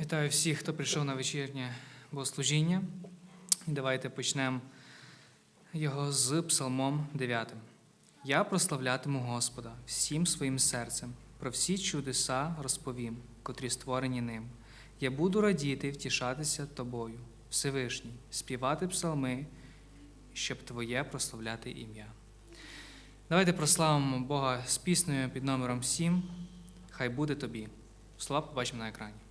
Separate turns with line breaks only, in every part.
Вітаю всіх, хто прийшов на вечірнє богослужіння. І давайте почнемо його з Псалмом 9. Я прославлятиму Господа всім своїм серцем, про всі чудеса розповім, котрі створені ним. Я буду радіти, втішатися тобою, Всевишній, співати псалми, щоб Твоє прославляти ім'я. Давайте прославимо Бога з піснею під номером 7. Хай буде тобі. Слова побачимо на екрані.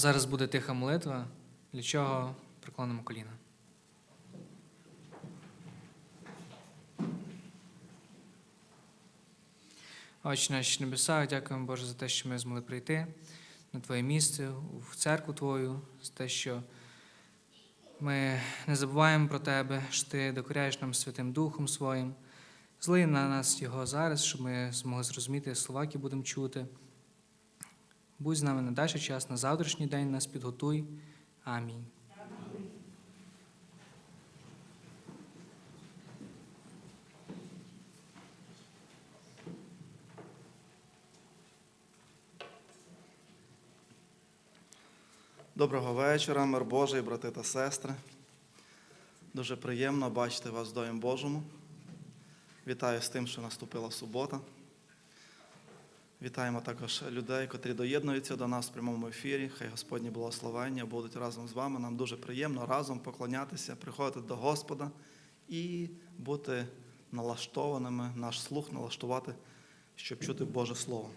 Зараз буде тиха молитва, для чого приклонимо коліна. Отче наші небеса, дякуємо Боже за те, що ми змогли прийти на Твоє місце, в церкву Твою, за те, що ми не забуваємо про Тебе, що Ти докоряєш нам Святим Духом Своїм. Злий на нас Його зараз, щоб ми змогли зрозуміти слова, які будемо чути. Будь з нами на далі час, на завтрашній день нас підготуй. Амінь.
Доброго вечора, мир Божий, брати та сестри. Дуже приємно бачити вас в Домі Божому. Вітаю з тим, що наступила субота. Вітаємо також людей, котрі доєднуються до нас в прямому ефірі. Хай Господні благословення будуть разом з вами. Нам дуже приємно разом поклонятися, приходити до Господа і бути налаштованими, наш слух налаштувати, щоб чути Боже Слово.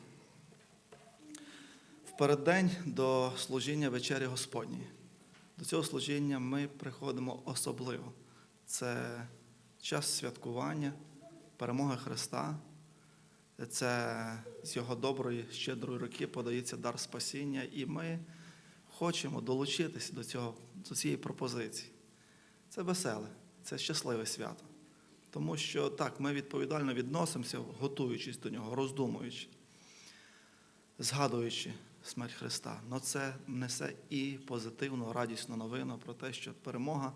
В переддень до служіння вечері Господньої. До цього служіння ми приходимо особливо. Це час святкування, перемоги Христа. Це з його доброї, щедрої руки подається дар спасіння, і ми хочемо долучитися до, цього, до цієї пропозиції. Це веселе, це щасливе свято. Тому що так, ми відповідально відносимося, готуючись до нього, роздумуючи, згадуючи смерть Христа. Але це несе і позитивну, радісну новину про те, що перемога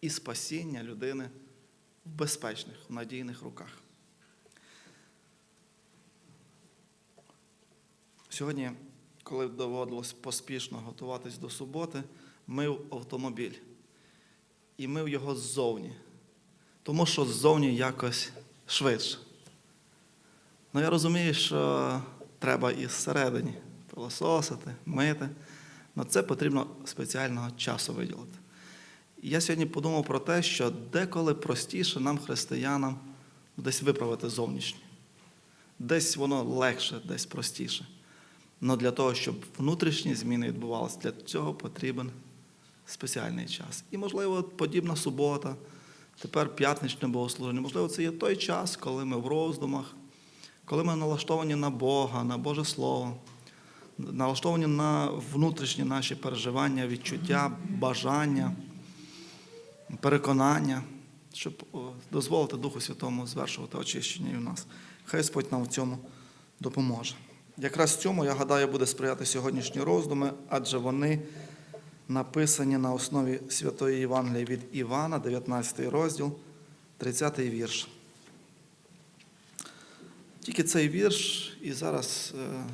і спасіння людини в безпечних, в надійних руках. Сьогодні, коли доводилось поспішно готуватись до суботи, мив автомобіль. І мив його ззовні. Тому що ззовні якось швидше. Ну я розумію, що треба і зсередині пилососити, мити. але це потрібно спеціального часу виділити. І я сьогодні подумав про те, що деколи простіше нам, християнам, десь виправити зовнішнє. Десь воно легше, десь простіше. Але для того, щоб внутрішні зміни відбувалися, для цього потрібен спеціальний час. І, можливо, подібна субота, тепер п'ятничне богослуження. Можливо, це є той час, коли ми в роздумах, коли ми налаштовані на Бога, на Боже Слово, налаштовані на внутрішні наші переживання, відчуття, бажання, переконання, щоб дозволити Духу Святому звершувати очищення і в нас. Хай Господь нам в цьому допоможе. Якраз цьому, я гадаю, буде сприяти сьогоднішні роздуми, адже вони написані на основі Святої Євангелії від Івана, 19 розділ, 30 вірш. Тільки цей вірш, і зараз е,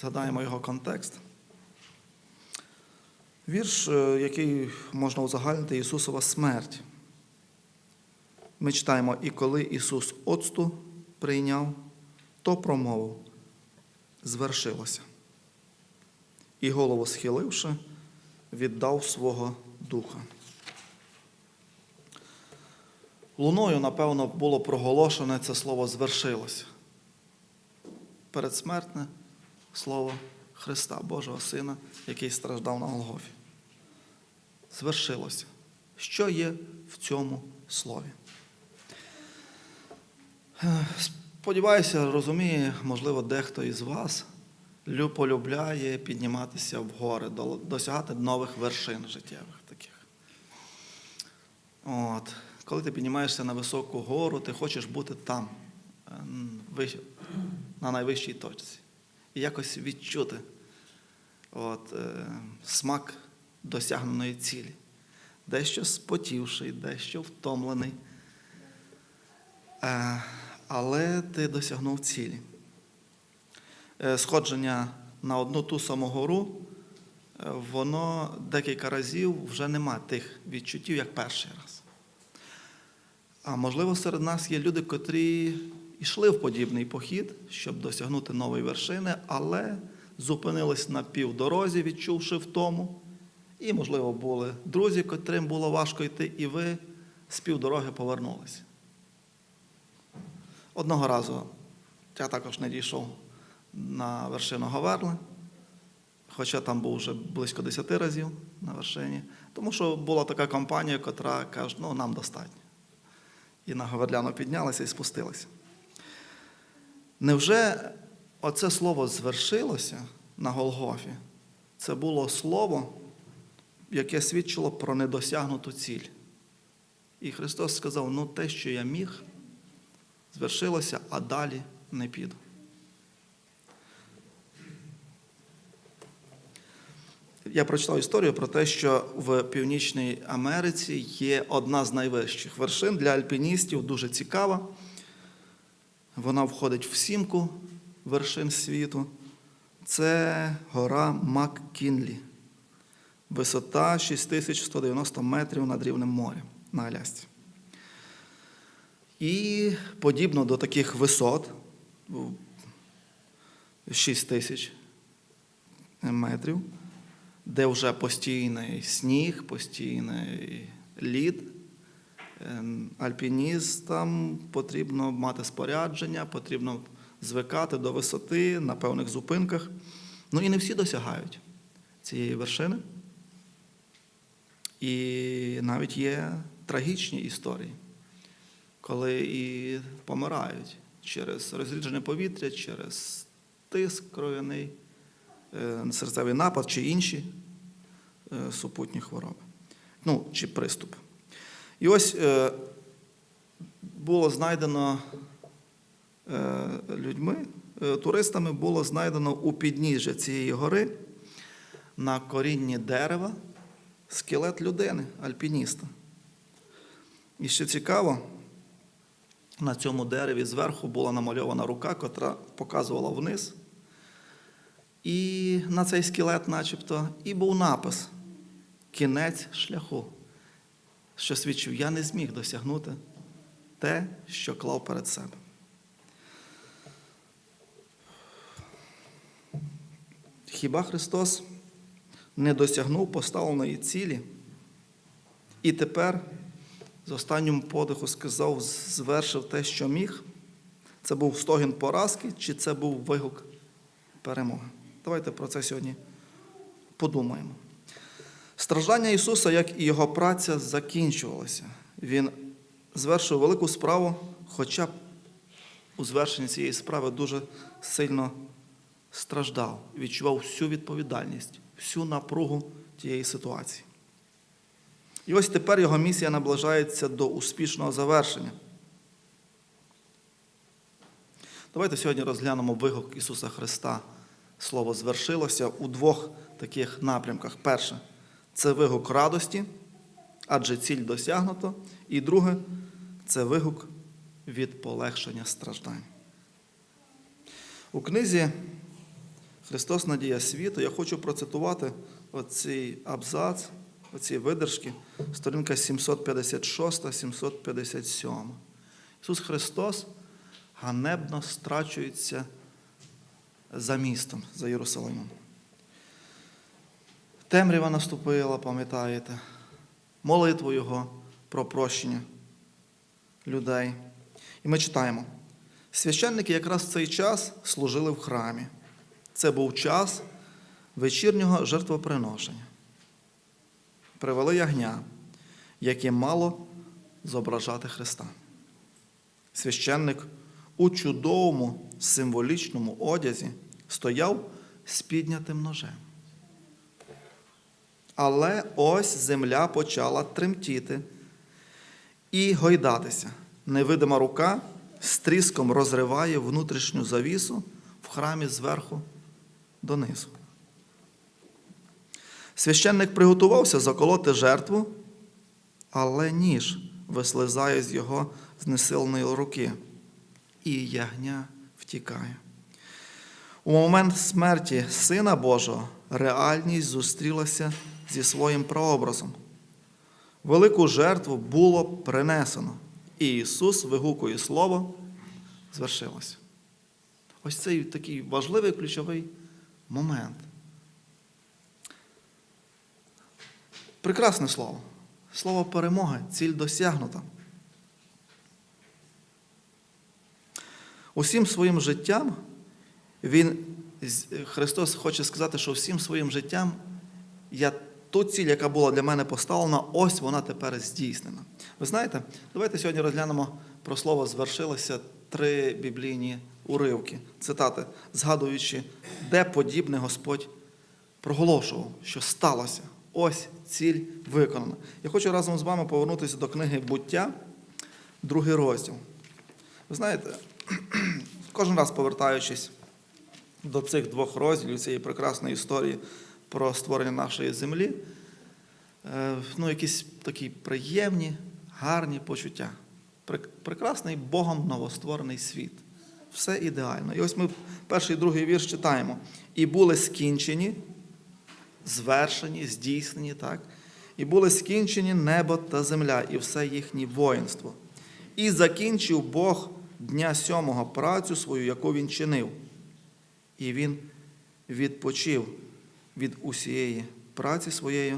згадаємо його контекст. Вірш, е, який можна узагальнити Ісусова смерть. Ми читаємо, і коли Ісус оцту прийняв, то промовив, звершилося. І голову схиливши, віддав свого духа. Луною, напевно, було проголошене це слово звершилося. Передсмертне слово Христа, Божого Сина, який страждав на Голгофі. Звершилося. Що є в цьому слові? Е, Сподіваюся, розуміє, можливо, дехто із вас полюбляє підніматися в гори, досягати нових вершин життєвих таких. От. Коли ти піднімаєшся на високу гору, ти хочеш бути там, е, на найвищій точці. І якось відчути от, е, смак досягненої цілі. Дещо спотівший, дещо втомлений. Але ти досягнув цілі. Е, Сходження на одну ту саму гору, е, воно декілька разів вже нема тих відчуттів, як перший раз. А можливо, серед нас є люди, котрі йшли в подібний похід, щоб досягнути нової вершини, але зупинились на півдорозі, відчувши втому. І, можливо, були друзі, котрим було важко йти, і ви з півдороги повернулися. Одного разу я також не дійшов на вершину Говерли, хоча там був вже близько 10 разів на вершині, тому що була така компанія, котра каже, ну нам достатньо. І на Говерляну піднялися і спустилися. Невже оце слово звершилося на Голгофі? Це було слово, яке свідчило про недосягнуту ціль. І Христос сказав: ну те, що я міг, звершилося, а далі не піду. Я прочитав історію про те, що в Північній Америці є одна з найвищих вершин для альпіністів, дуже цікава. Вона входить в сімку вершин світу. Це гора Маккінлі. Висота 6190 метрів над рівнем моря на Алясці. І подібно до таких висот, 6 тисяч метрів, де вже постійний сніг, постійний лід, е, альпіністам потрібно мати спорядження, потрібно звикати до висоти на певних зупинках. Ну і не всі досягають цієї вершини. І навіть є трагічні історії коли і помирають через розріджене повітря, через тиск кров'яний, е, серцевий напад чи інші е, супутні хвороби, ну, чи приступ. І ось е, було знайдено людьми, туристами було знайдено у підніжжя цієї гори на корінні дерева скелет людини, альпініста. І ще цікаво, на цьому дереві зверху була намальована рука, котра показувала вниз. І на цей скелет, начебто, і був напис Кінець шляху, що свідчив, я не зміг досягнути те, що клав перед себе. Хіба Христос не досягнув поставленої цілі? І тепер з останнім подиху сказав, звершив те, що міг. Це був стогін поразки, чи це був вигук перемоги? Давайте про це сьогодні подумаємо. Страждання Ісуса, як і Його праця, закінчувалося. Він звершив велику справу, хоча б у звершенні цієї справи дуже сильно страждав, відчував всю відповідальність, всю напругу тієї ситуації. І ось тепер його місія наближається до успішного завершення. Давайте сьогодні розглянемо вигук Ісуса Христа. Слово звершилося у двох таких напрямках. Перше це вигук радості, адже ціль досягнуто. І друге це вигук від полегшення страждань. У книзі Христос Надія світу я хочу процитувати оцей абзац, оці видержки, сторінка 756-757. Ісус Христос ганебно страчується за містом, за Єрусалимом. Темрява наступила, пам'ятаєте, молитву Його про прощення людей. І ми читаємо: священники якраз в цей час служили в храмі. Це був час вечірнього жертвоприношення. Привели ягня, яке мало зображати Христа. Священник у чудовому символічному одязі стояв з піднятим ножем. Але ось земля почала тремтіти і гойдатися. Невидима рука з тріском розриває внутрішню завісу в храмі зверху донизу. Священник приготувався заколоти жертву, але ніж вислизає з його знесиленої руки, і ягня втікає. У момент смерті Сина Божого реальність зустрілася зі своїм прообразом. Велику жертву було принесено, і Ісус вигукує Слово, звершилося. Ось цей такий важливий ключовий момент. Прекрасне слово. Слово перемоги, ціль досягнута. Усім своїм життям він, Христос хоче сказати, що всім своїм життям я ту ціль, яка була для мене поставлена, ось вона тепер здійснена. Ви знаєте, давайте сьогодні розглянемо про слово звершилося три біблійні уривки, цитати, згадуючи, де подібне Господь проголошував, що сталося. Ось ціль виконана. Я хочу разом з вами повернутися до книги буття, другий розділ. Ви знаєте, кожен раз повертаючись до цих двох розділів цієї прекрасної історії про створення нашої землі, е, ну, якісь такі приємні, гарні почуття. Прекрасний Богом новостворений світ. Все ідеально. І ось ми перший і другий вірш читаємо. І були скінчені, звершені, здійснені, так? І були скінчені небо та земля, і все їхнє воїнство. І закінчив Бог дня сьомого працю свою, яку він чинив. І він відпочив від усієї праці своєї,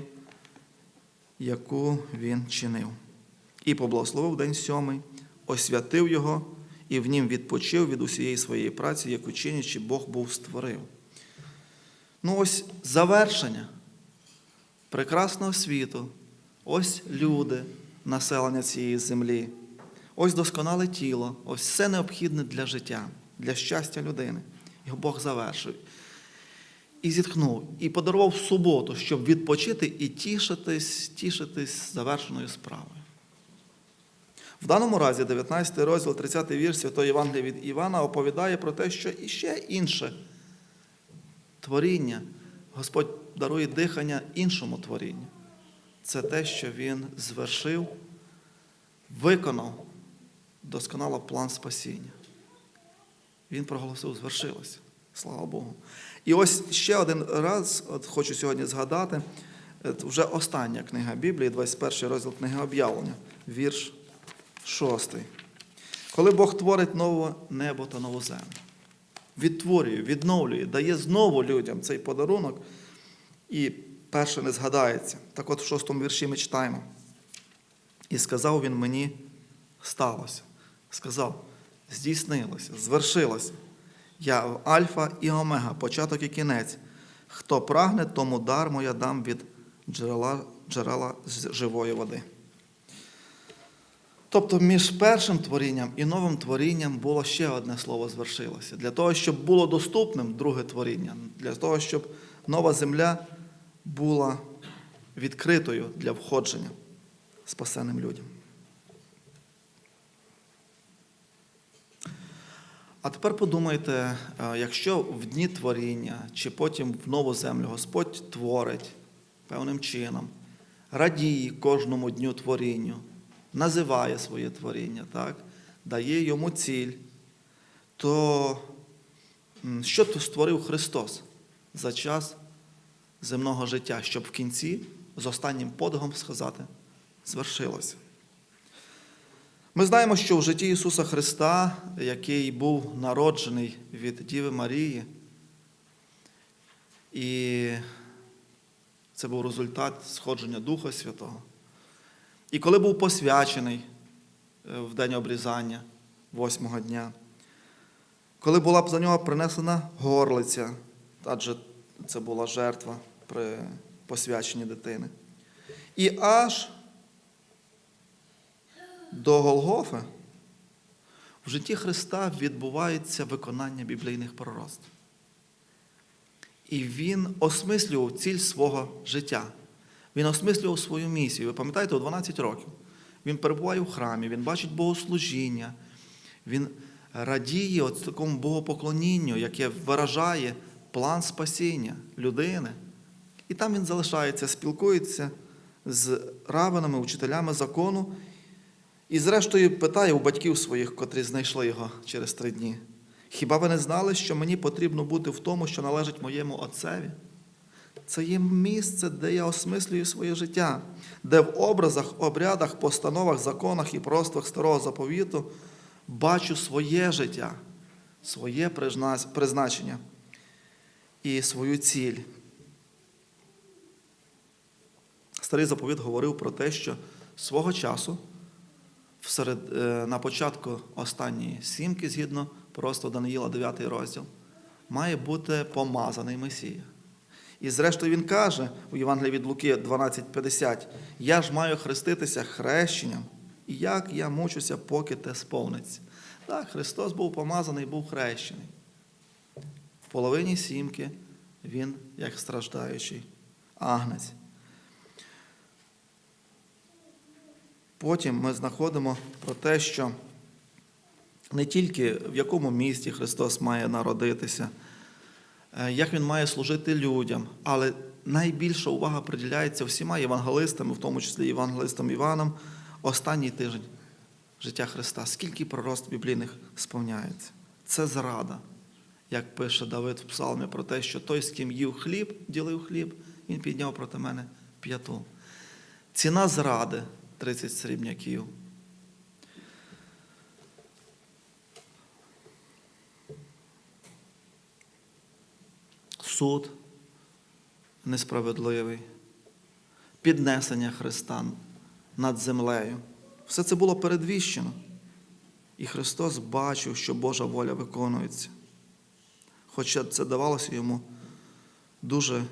яку він чинив. І поблагословив день сьомий, освятив його, і в нім відпочив від усієї своєї праці, яку чинячи Бог був створив. Ну, ось завершення прекрасного світу, ось люди, населення цієї землі, ось досконале тіло, ось все необхідне для життя, для щастя людини. Його Бог завершив. І зітхнув, і подарував суботу, щоб відпочити і тішитись, тішитись завершеною справою. В даному разі, 19 розділ, 30 вірш Святої Євангелія від Івана оповідає про те, що іще інше творіння, Господь дарує дихання іншому творінню. Це те, що Він звершив, виконав досконало план спасіння. Він проголосив, звершилося. Слава Богу. І ось ще один раз от хочу сьогодні згадати, вже остання книга Біблії, 21 розділ книги об'явлення, вірш 6. Коли Бог творить нове небо та нову землю, відтворює, відновлює, дає знову людям цей подарунок, і перше не згадається. Так от в шостому вірші ми читаємо. І сказав він мені, сталося. Сказав, здійснилося, звершилося. Я Альфа і Омега, початок і кінець. Хто прагне, тому дар моя дам від джерела, джерела живої води. Тобто між першим творінням і новим творінням було ще одне слово звершилося. Для того, щоб було доступним друге творіння, для того, щоб нова земля була відкритою для входження спасеним людям. А тепер подумайте, е, якщо в дні творіння чи потім в нову землю Господь творить певним чином, радіє кожному дню творінню, називає своє творіння, так? дає йому ціль, то що створив Христос за час земного життя, щоб в кінці з останнім подихом сказати, звершилося. Ми знаємо, що в житті Ісуса Христа, який був народжений від Діви Марії, і це був результат сходження Духа Святого. І коли був посвячений е, в день обрізання восьмого дня, коли була б за нього принесена горлиця, адже це була жертва при посвяченні дитини. І аж до Голгофи в житті Христа відбувається виконання біблійних пророцтв. І він осмислював ціль свого життя. Він осмислював свою місію. Ви пам'ятаєте, у 12 років він перебуває в храмі, він бачить богослужіння, він радіє от такому богопоклонінню, яке виражає план спасіння людини. І там він залишається, спілкується з равенами, учителями закону, і, зрештою, питає у батьків своїх, котрі знайшли його через три дні. Хіба ви не знали, що мені потрібно бути в тому, що належить моєму отцеві? Це є місце, де я осмислюю своє життя, де в образах, обрядах, постановах, законах і простах старого заповіту бачу своє життя, своє призначення і свою ціль. Старий заповіт говорив про те, що свого часу всеред, е, на початку останньої сімки, згідно просто Даниїла, 9 розділ, має бути помазаний Месія. І зрештою він каже у Євангелії від Луки 12:50, я ж маю хреститися хрещенням, і як я мучуся, поки те сповниться. Так, Христос був помазаний, був хрещений. В половині сімки він як страждаючий агнець. Потім ми знаходимо про те, що не тільки в якому місті Христос має народитися, як Він має служити людям, але найбільша увага приділяється всіма євангелистами, в тому числі євангелистом Іваном, останній тиждень життя Христа. Скільки пророцтв біблійних сповняється? Це зрада, як пише Давид в Псалмі про те, що той, з ким їв хліб, ділив хліб, він підняв проти мене п'яту. Ціна зради 30 срібняків. Суд несправедливий, піднесення Христа над землею. Все це було передвіщено. І Христос бачив, що Божа воля виконується. Хоча це давалося йому дуже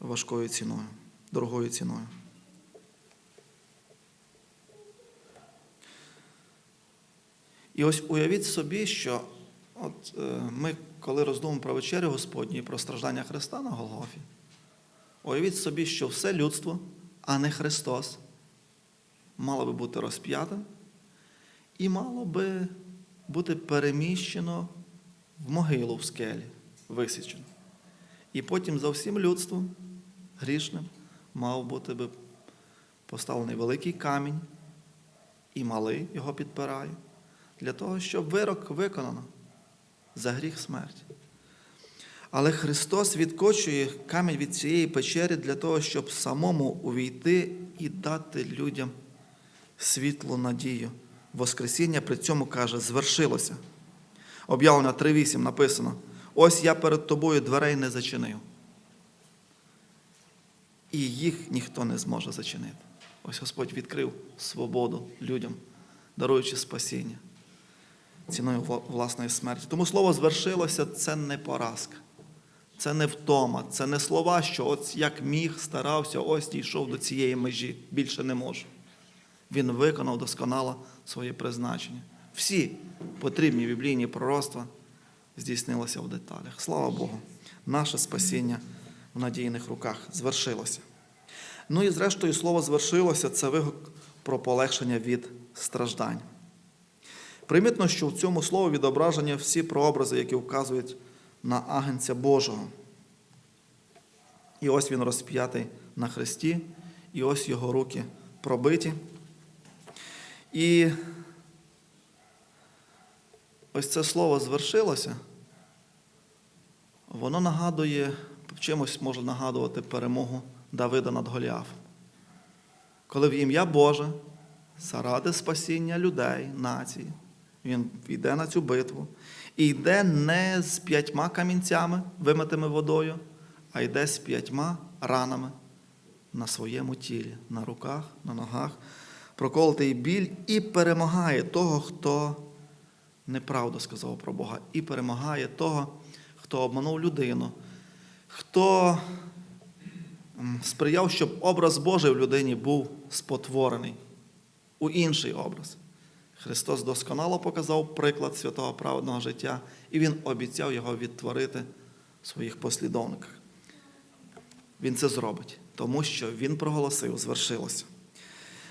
важкою ціною, дорогою ціною. І ось уявіть собі, що от е, ми, коли роздумуємо про вечерю Господню і про страждання Христа на Голгофі, уявіть собі, що все людство, а не Христос, мало би бути розп'ятим і мало би бути переміщено в могилу в скелі, висічено. І потім за всім людством грішним мав бути би поставлений великий камінь, і малий його підпирає, для того, щоб вирок виконано за гріх смерті. Але Христос відкочує камінь від цієї печери для того, щоб самому увійти і дати людям світлу надію. Воскресіння при цьому каже, звершилося. Об'явлення 3.8 написано: ось я перед тобою дверей не зачинив. І їх ніхто не зможе зачинити. Ось Господь відкрив свободу людям, даруючи спасіння ціною власної смерті. Тому слово звершилося це не поразка, це не втома, це не слова, що от як міг, старався, ось дійшов до цієї межі, більше не можу. Він виконав досконало своє призначення. Всі потрібні біблійні пророцтва здійснилося в деталях. Слава Богу, наше спасіння в надійних руках звершилося. Ну і зрештою, слово звершилося це вигук про полегшення від страждань. Примітно, що в цьому слові відображені всі прообрази, які вказують на агенця Божого. І ось він розп'ятий на хресті, і ось його руки пробиті. І ось це слово звершилося. Воно нагадує, чимось може нагадувати перемогу Давида над Голіафом. Коли в ім'я Боже, заради спасіння людей, нації, він йде на цю битву і йде не з п'ятьма камінцями, вимитими водою, а йде з п'ятьма ранами на своєму тілі, на руках, на ногах, проколотий біль і перемагає того, хто неправду сказав про Бога, і перемагає того, хто обманув людину, хто сприяв, щоб образ Божий в людині був спотворений у інший образ. Христос досконало показав приклад святого праведного життя, і Він обіцяв його відтворити в своїх послідовниках. Він це зробить, тому що Він проголосив, звершилося.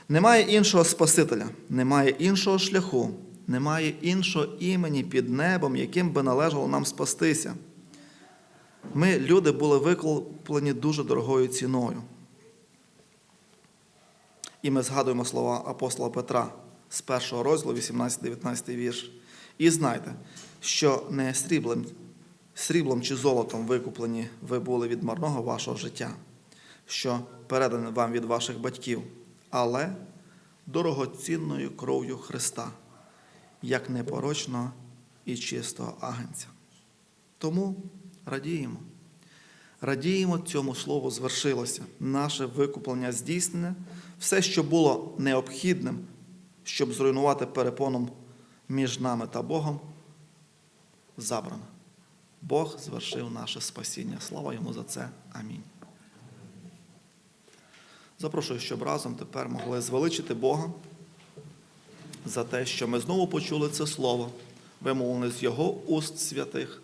Немає іншого Спасителя, немає іншого шляху, немає іншого імені під небом, яким би належало нам спастися. Ми, люди, були викуплені дуже дорогою ціною. І ми згадуємо слова апостола Петра з першого розділу, 18-19 вірш. І знайте, що не сріблом, сріблом чи золотом викуплені ви були від марного вашого життя, що передане вам від ваших батьків, але дорогоцінною кров'ю Христа, як непорочного і чистого агенця. Тому радіємо. Радіємо цьому слову звершилося. Наше викуплення здійснене, все, що було необхідним, щоб зруйнувати перепоном між нами та Богом, забрано. Бог звершив наше спасіння. Слава йому за це. Амінь. Запрошую, щоб разом тепер могли звеличити Бога за те, що ми знову почули це слово, вимовлене з Його уст святих,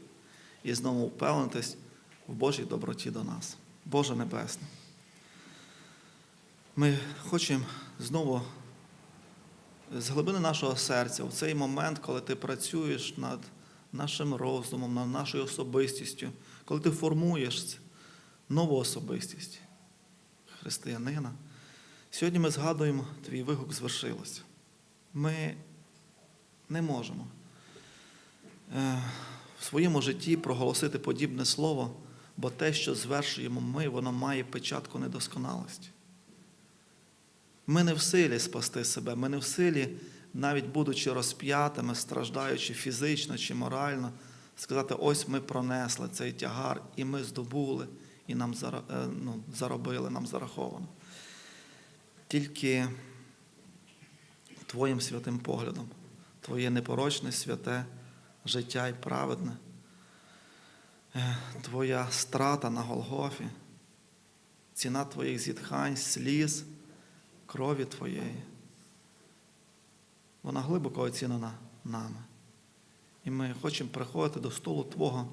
і знову впевнитись в Божій доброті до нас. Боже Небесне. Ми хочемо знову з глибини нашого серця, в цей момент, коли ти працюєш над нашим розумом, над нашою особистістю, коли ти формуєш нову особистість християнина. Сьогодні ми згадуємо, твій вигук звершилося. Ми не можемо е, в своєму житті проголосити подібне слово, бо те, що звершуємо ми, воно має печатку недосконалості. Ми не в силі спасти себе, ми не в силі, навіть будучи розп'ятими, страждаючи фізично чи морально, сказати, ось ми пронесли цей тягар, і ми здобули, і нам е, ну, заробили, нам зараховано. Тільки Твоїм святим поглядом, Твоє непорочне, святе життя і праведне, е, Твоя страта на Голгофі, ціна Твоїх зітхань, сліз, крові Твоєї. Вона глибоко оцінена нами. І ми хочемо приходити до столу Твого,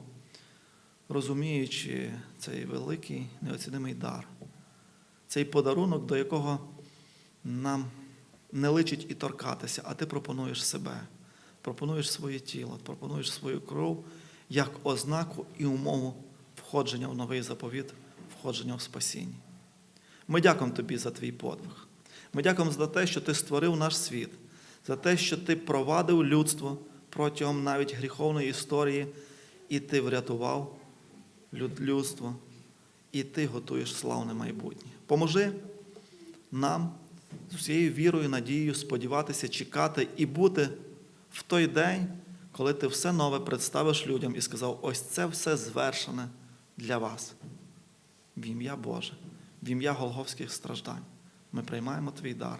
розуміючи цей великий неоцінимий дар, цей подарунок, до якого нам не личить і торкатися, а ти пропонуєш себе, пропонуєш своє тіло, пропонуєш свою кров як ознаку і умову входження в новий заповіт, входження в спасіння. Ми дякуємо тобі за твій подвиг. Ми дякуємо за те, що ти створив наш світ, за те, що ти провадив людство протягом навіть гріховної історії, і ти врятував людство, і ти готуєш славне майбутнє. Поможи нам з всією вірою, надією сподіватися, чекати і бути в той день, коли ти все нове представиш людям і сказав, ось це все звершене для вас. В ім'я Боже, в ім'я Голговських страждань. Ми приймаємо твій дар.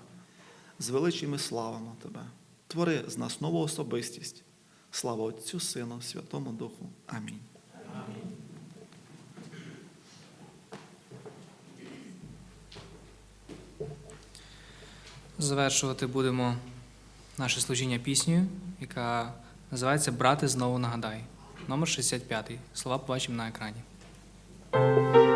Звеличуємо і славимо Тебе. Твори з нас нову особистість. Слава Отцю, Сину, Святому Духу. Амінь.
Завершувати будемо наше служіння піснею, яка називається Брати знову нагадай. Номер 65. Слова побачимо на екрані.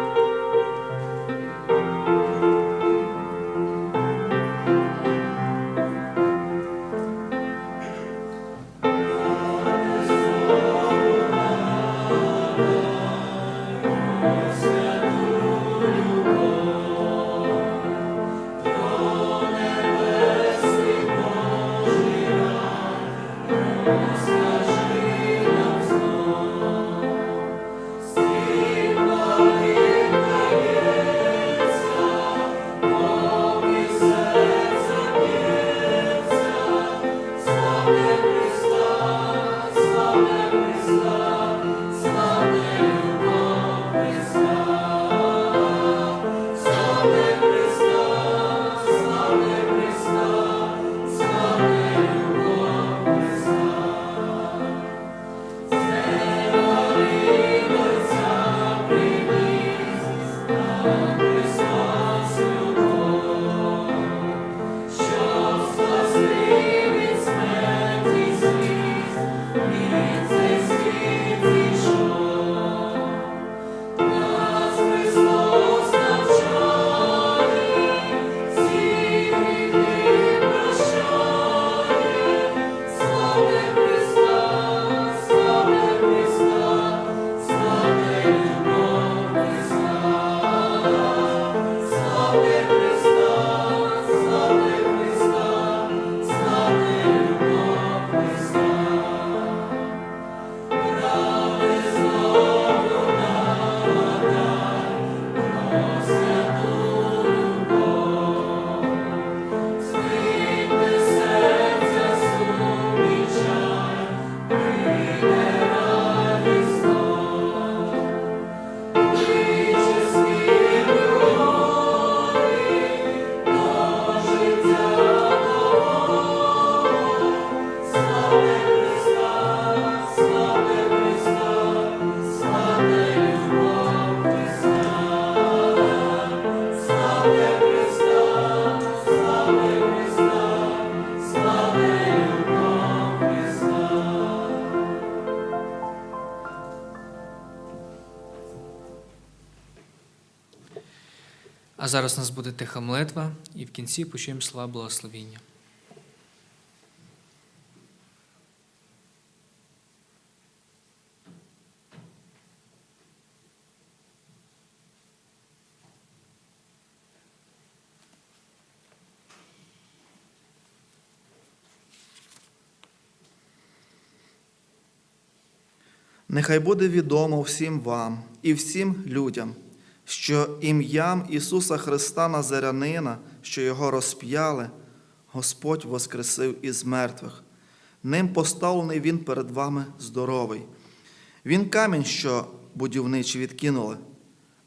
Зараз у нас буде тиха молитва, і в кінці почуємо слова благословіння.
Нехай буде відомо всім вам і всім людям, що ім'ям Ісуса Христа Назарянина, що Його розп'яли, Господь воскресив із мертвих. Ним поставлений Він перед вами здоровий. Він камінь, що будівничі відкинули,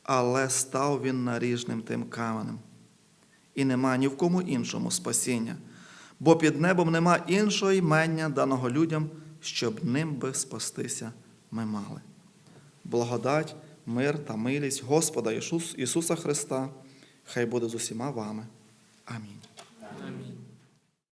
але став він наріжним тим каменем. І нема ні в кому іншому спасіння, бо під небом нема іншого імення, даного людям, щоб ним би спастися ми мали. Благодать, мир та милість Господа Ісус- Ісуса Христа, хай буде з усіма вами. Амінь.
Амінь.